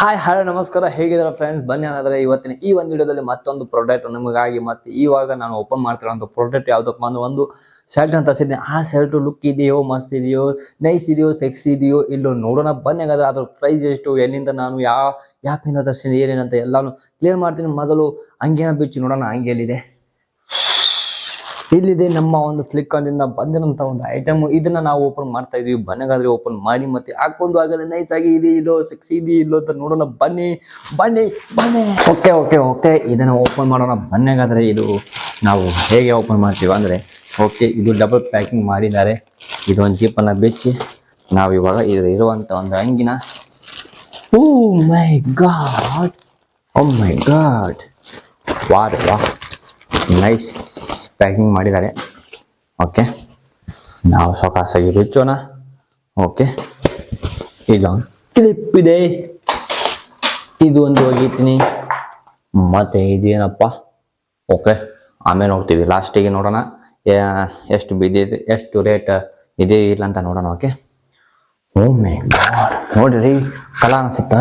Hi hello ನಮಸ್ಕಾರ. ಹೇಗಿದ್ದಾರೆ friends ಬನ್ನಿ ಅನ್ನೋದ್ರೆ ಇವತ್ತಿನ ಈ ಒಂದು ವಿಡಿಯೋದಲ್ಲಿ ಮತ್ತೊಂದು ಪ್ರಾಡಕ್ಟ್ ನಿಮಗಾಗಿ ಮತ್ತೆ ಇವಾಗ ನಾನು ಓಪನ್ ಮಾಡ್ತಿರೋಂಥ ಪ್ರಾಡಕ್ಟ್ ಯಾವುದಪ್ಪ ಅಂದ್ರೆ ಒಂದು ಶರ್ಟ್ ಅಂತ ತರಿಸಿದ್ದೀನಿ ಆ ಶರ್ಟ್ ಲುಕ್ ಇದೆಯೋ, ಮಸ್ತ್ ಇದೆಯೋ ನೈಸ್ ಇದೆಯೋ ಸೆಕ್ಸ್ ಇದೆಯೋ ಇಲ್ಲೋ ನೋಡೋಣ. ಬನ್ನಿ ಹಾಗಾದ್ರೆ ಅದ್ರ ಪ್ರೈಸ್ ಎಷ್ಟು, ಎಲ್ಲಿಂದ ನಾನು ಯಾವ ಯಾಪಿಂದ ತರಿಸಿದ್ದೀನಿ ಏನೇನಂತ ಎಲ್ಲಾನು ಕ್ಲಿಯರ್ ಮಾಡ್ತೀನಿ. ಮೊದಲು ಹಂಗೇನ ಬಿಚ್ಚಿ ನೋಡೋಣ. ಹಂಗೆ ಎಲ್ಲಿದೆ ಇಲ್ಲಿದೆ ನಮ್ಮ ಒಂದು ಫ್ಲಿಪ್ಕಾರ್ಟಿಂದ ಬಂದಿರೋಂಥ ಒಂದು ಐಟಮ್ ಇದನ್ನ ನಾವು ಓಪನ್ ಮಾಡ್ತಾ ಇದೀವಿ. ಬನ್ನಗಾದ್ರೆ ಓಪನ್ ಮಾಡಿ ಮತ್ತೆ ಹಾಕೊಂಡು ಆಗದೆ ನೈಸ್ ಆಗಿ ಇದೆ ಇಲ್ಲೋ ಸೆಕ್ಸಿ ಇದೆ ಇಲ್ಲೋ ಅಂತ ನೋಡೋಣ. ಬನ್ನಿ ಬನ್ನಿ ಬನ್ನಿ. ಓಕೆ ಓಕೆ ಓಕೆ ಇದನ್ನ ಓಪನ್ ಮಾಡೋಣ. ಬನ್ನಗಾದ್ರೆ ಇದು ನಾವು ಹೇಗೆ ಓಪನ್ ಮಾಡ್ತೀವಿ ಅಂದ್ರೆ ಓಕೆ ಇದು ಡಬಲ್ ಪ್ಯಾಕಿಂಗ್ ಮಾಡಿದ್ದಾರೆ. ಇದು ಒಂದು ಜೀಪನ್ನ ಬಿಚ್ಚಿ ನಾವು ಇವಾಗ ಇದು ಇರುವಂಥ ಒಂದು ಅಂಗಿನ, oh my god, oh my god. ವಾರ್ ವಾ ನೈಸ್ ಪ್ಯಾಕಿಂಗ್ ಮಾಡಿದ್ದಾರೆ. ಓಕೆ. ನಾವು ಸೊಕಾಸಾಗಿ ಬಿಚ್ಚೋಣ ಓಕೆ. ಇಲ್ಲೊಂದು ಕ್ಲಿಪ್ ಇದೆ. ಇದು ಒಂದು ಹೋಗಿರ್ತೀನಿ ಮತ್ತೆ ಇದೇನಪ್ಪ? ಓಕೆ. ಆಮೇಲೆ ನೋಡ್ತೀವಿ. ಲಾಸ್ಟಿಗೆ ನೋಡೋಣ. ಎಷ್ಟು ಬಿದ್ದಿದೆ ಎಷ್ಟು ರೇಟ್ ಇದೆ, ಇಲ್ಲ ಅಂತ ನೋಡೋಣ, ಓಕೆ. ಒಮ್ಮೆ ನೋಡ್ರಿ, ಕಲಾ ಅನ್ಸುತ್ತಾ?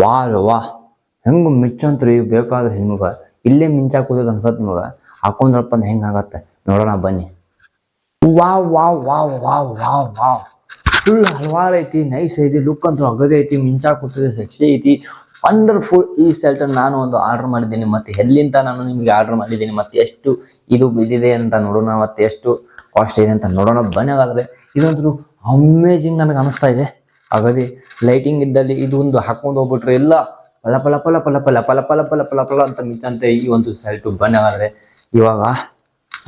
ವಾ ವಾ ಹೆಂಗ ಮಿಚ್ಚಂತ್ರಿ ಬೇಕಾದ್ರೆ ನಿಮಗೆ ಇಲ್ಲೇ ಮಿಂಚಾಕೋದು ಅನ್ಸತ್ ನಿಮಗ ಹಾಕೊಂಡ್ರಪ್ಪ ಅಂದ್ರೆ ಹೆಂಗ್ ಆಗತ್ತೆ ನೋಡೋಣ ಬನ್ನಿ wow wow wow wow wow wow full ಹಲವಾರು ಐತಿ ನೈಸ್ ಐತಿ ಲುಕ್ ಅಂತೂ ಅಗದೇ ಐತಿ ಕೊಟ್ಟಿದೆ ಸೆಕ್ಸಿ ಐತಿ ವಂಡರ್ಫುಲ್ ಈ ಶರ್ಟ್ ನಾನು ಒಂದು ಆರ್ಡರ್ ಮಾಡಿದ್ದೀನಿ ಮತ್ತೆ ಎಲ್ಲಿಂದ ನಾನು ನಿಮಗೆ ಆರ್ಡರ್ ಮಾಡಿದ್ದೀನಿ ಮತ್ತೆ ಎಷ್ಟು ಇದು ಬಿದ್ದಿದೆ ಅಂತ ನೋಡೋಣ ಮತ್ತೆ ಎಷ್ಟು ಕಾಸ್ಟ್ ಇದೆ ಅಂತ ನೋಡೋಣ ಬನ್ನಿ ಹಾಗಾದ್ರೆ ಇದೊಂದು ಅಮೇಜಿಂಗ್ ನನಗೆ ಅನಿಸ್ತಾ ಇದೆ ಅಗದಿ ಲೈಟಿಂಗ್ ಇದ್ದಲ್ಲಿ ಇದು ಒಂದು ಹಾಕೊಂಡು ಹೋಗ್ಬಿಟ್ರೆ ಎಲ್ಲ ಪಲ ಪಲ ಪಲ ಪಲ ಪಲ ಪಲ ಪಲ ಪಲ ಪಲ ಪಲ ಅಂತ ಮಿಂಚಂತೆ ಈ ಒಂದು ಸೆಲ್ಟು ಬನ್ನಿ ಹಾಗಾದ್ರೆ ಇವಾಗ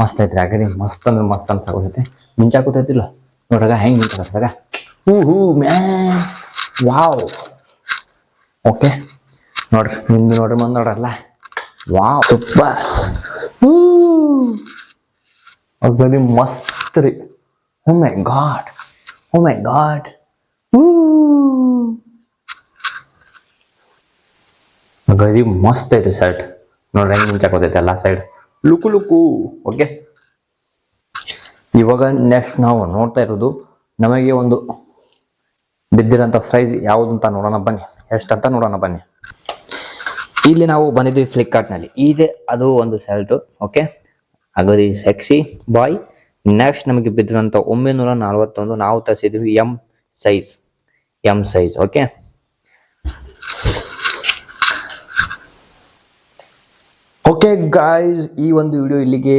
ಮಸ್ತ್ ಐತ್ರಿ ಅಗದಿ ಮಸ್ತ್ ಅಂದ್ರೆ ಮಸ್ತ್ ಅಂತ ಆಗೋದೈತೆ ಮಿಂಚಾಕುತ್ತೈತಿಲ್ಲ ನೋಡ್ರಾಗ ಹೆಂಗ್ ಮಿಂಚಾಕತ್ತಾಗ ಹೂ ಹೂ ಮ್ಯಾ, ವಾವ್. ಓಕೆ, ನೋಡ್ರಿ, ನಿಂದು ನೋಡ್ರಿ ಮಂದ್ ನೋಡ್ರಲ್ಲ? Wow, super. ಅಗದಿ ಮಸ್ತ್ ರೀ. Oh my god, oh my god. ಅಗದಿ ಮಸ್ತ್ ಐತಿ ಶರ್ಟ್. ನೋಡ್ರಿ, ಹೆಂಗ್ ಮಿಂಚಾಕೋತೈತೆ ಎಲ್ಲ ಸೈಡ್. Look look okay? ಇವಾಗ ನೆಕ್ಸ್ಟ್ ನಾವು ನೋಡ್ತಾ ಇರೋದು ನಮಗೆ ಒಂದು ಬಿದ್ದಿರೋಂಥ ಪ್ರೈಸ್ ಯಾವುದು ಅಂತ ನೋಡೋಣ, ಬನ್ನಿ. ಎಷ್ಟಂತ ನೋಡೋಣ, ಬನ್ನಿ. ಇಲ್ಲಿ ನಾವು ಬಂದಿದ್ದೀವಿ ಫ್ಲಿಪ್ಕಾರ್ಟ್ನಲ್ಲಿ ಇದೆ, ಅದು ಒಂದು ಶರ್ಟು ಓಕೆ? ಅಗದಿ ಸೆಕ್ಸಿ ಬಾಯ್ ನೆಕ್ಸ್ಟ್ ನಮಗೆ ಬಿದ್ದಿರೋಂಥ ಒಂಬೈನೂರ ನಾವು ತರಿಸಿದ್ವಿ M size M size okay? Okay guys ಈ ಒಂದು ವಿಡಿಯೋ ಇಲ್ಲಿಗೆ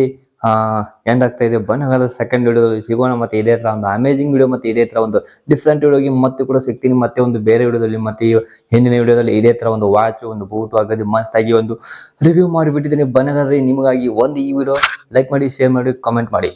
ಎಂಡ್ ಆಗ್ತಾ ಇದೆ. ಬನ್ನಿ ಸೆಕೆಂಡ್ ವಿಡಿಯೋದಲ್ಲಿ ಸಿಗೋಣ. ಮತ್ತೆ ಇದೇ ತರ ಒಂದು ಅಮೇಜಿಂಗ್ ವಿಡಿಯೋ ಮತ್ತೆ ಇದೇ ತರ ಒಂದು ಡಿಫ್ರೆಂಟ್ ವಿಡಿಯೋಗೆ ಮತ್ತೆ ಕೂಡ ಸಿಗ್ತೀನಿ. ಮತ್ತೆ ಒಂದು ಬೇರೆ ವಿಡಿಯೋದಲ್ಲಿ ಮತ್ತೆ ಹಿಂದಿನ ವಿಡಿಯೋದಲ್ಲಿ ಇದೇ ತರ ಒಂದು ವಾಚ್ ಒಂದು ಬೂಟ್ ಆಗದೆ ಮಸ್ತ್ ಆಗಿ ಒಂದು ರಿವ್ಯೂ ಮಾಡಿಬಿಟ್ಟಿದ್ದೀನಿ. ಬನ್ನಿ ನಿಮಗಾಗಿ ಒಂದು ಈ ವಿಡಿಯೋ ಲೈಕ್ ಮಾಡಿ ಶೇರ್ ಮಾಡಿ ಕಾಮೆಂಟ್ ಮಾಡಿ.